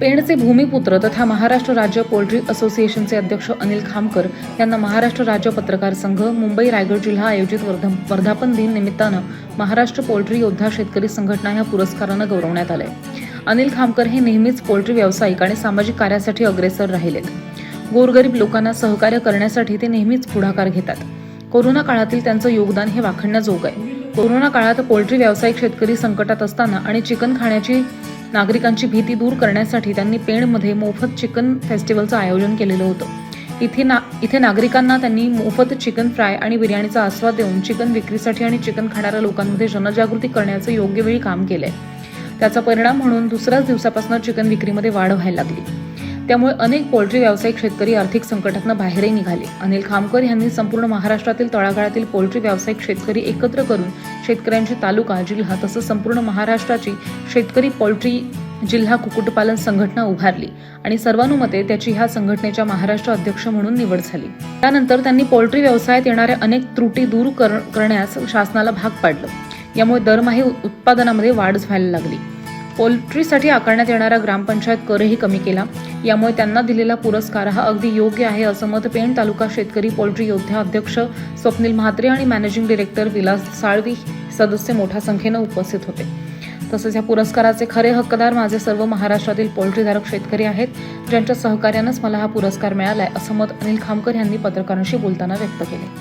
पेणचे भूमिपुत्र तथा महाराष्ट्र राज्य पोल्ट्री असोसिएशनचे अध्यक्ष अनिल खामकर यांना महाराष्ट्र राज्य पत्रकार संघ मुंबई रायगड जिल्हा आयोजित वर्ध- वर्धापन दिन निमित्तानं महाराष्ट्र पोल्ट्री योद्धा शेतकरी संघटना या पुरस्कारानं गौरवण्यात आलंय. अनिल खामकर हे नेहमीच पोल्ट्री व्यावसायिक आणि सामाजिक कार्यासाठी अग्रेसर राहिलेत. गोरगरीब लोकांना सहकार्य करण्यासाठी ते नेहमीच पुढाकार घेतात. कोरोना काळातील त्यांचं योगदान हे वाखण्याजोग आहे. कोरोना काळात पोल्ट्री व्यावसायिक शेतकरी संकटात असताना आणि चिकन खाण्याची नागरिकांची भीती दूर करण्यासाठी त्यांनी पेणमध्ये मोफत चिकन फेस्टिवलचं आयोजन केलेलं होतं. इथे ना इथे नागरिकांना त्यांनी मोफत चिकन फ्राय आणि बिर्याणीचा आस्वाद देऊन चिकन विक्रीसाठी आणि चिकन खाणाऱ्या लोकांमध्ये जनजागृती करण्याचं योग्य वेळी काम केलंय. त्याचा परिणाम म्हणून दुसऱ्याच दिवसापासून चिकन विक्रीमध्ये वाढ व्हायला लागली. त्यामुळे अनेक पोल्ट्री व्यावसायिक शेतकरी आर्थिक संकटातनं बाहेरही निघाले. अनिल खामकर यांनी संपूर्ण महाराष्ट्रातील तळागाळातील पोल्ट्री व्यावसायिक शेतकरी एकत्र करून शेतकऱ्यांची तालुका जिल्हा तसंच संपूर्ण महाराष्ट्राची शेतकरी पोल्ट्री जिल्हा कुक्कुटपालन संघटना उभारली आणि सर्वानुमते त्याची ह्या संघटनेच्या महाराष्ट्र अध्यक्ष म्हणून निवड झाली. त्यानंतर त्यांनी पोल्ट्री व्यवसायात येणाऱ्या अनेक त्रुटी दूर कर- करण्यास शासनाला भाग पाडलं. यामुळे दरमाही उत्पादनामध्ये वाढ व्हायला लागली. पोल्ट्रीसाठी आकारण्यात येणारा ग्रामपंचायत करही कमी केला. यामुळे त्यांना दिलेला पुरस्कार हा अगदी योग्य आहे असं मत पेण तालुका शेतकरी पोल्ट्री योद्धा अध्यक्ष स्वप्नील म्हात्रे आणि मॅनेजिंग डिरेक्टर विलास साळवी सदस्य मोठ्या संख्येनं उपस्थित होते. तसंच या पुरस्काराचे खरे हक्कदार माझे सर्व महाराष्ट्रातील पोल्ट्रीधारक शेतकरी आहेत ज्यांच्या सहकार्यानंच मला हा पुरस्कार मिळालाय असं मत अनिल खामकर यांनी पत्रकारांशी बोलताना व्यक्त केले.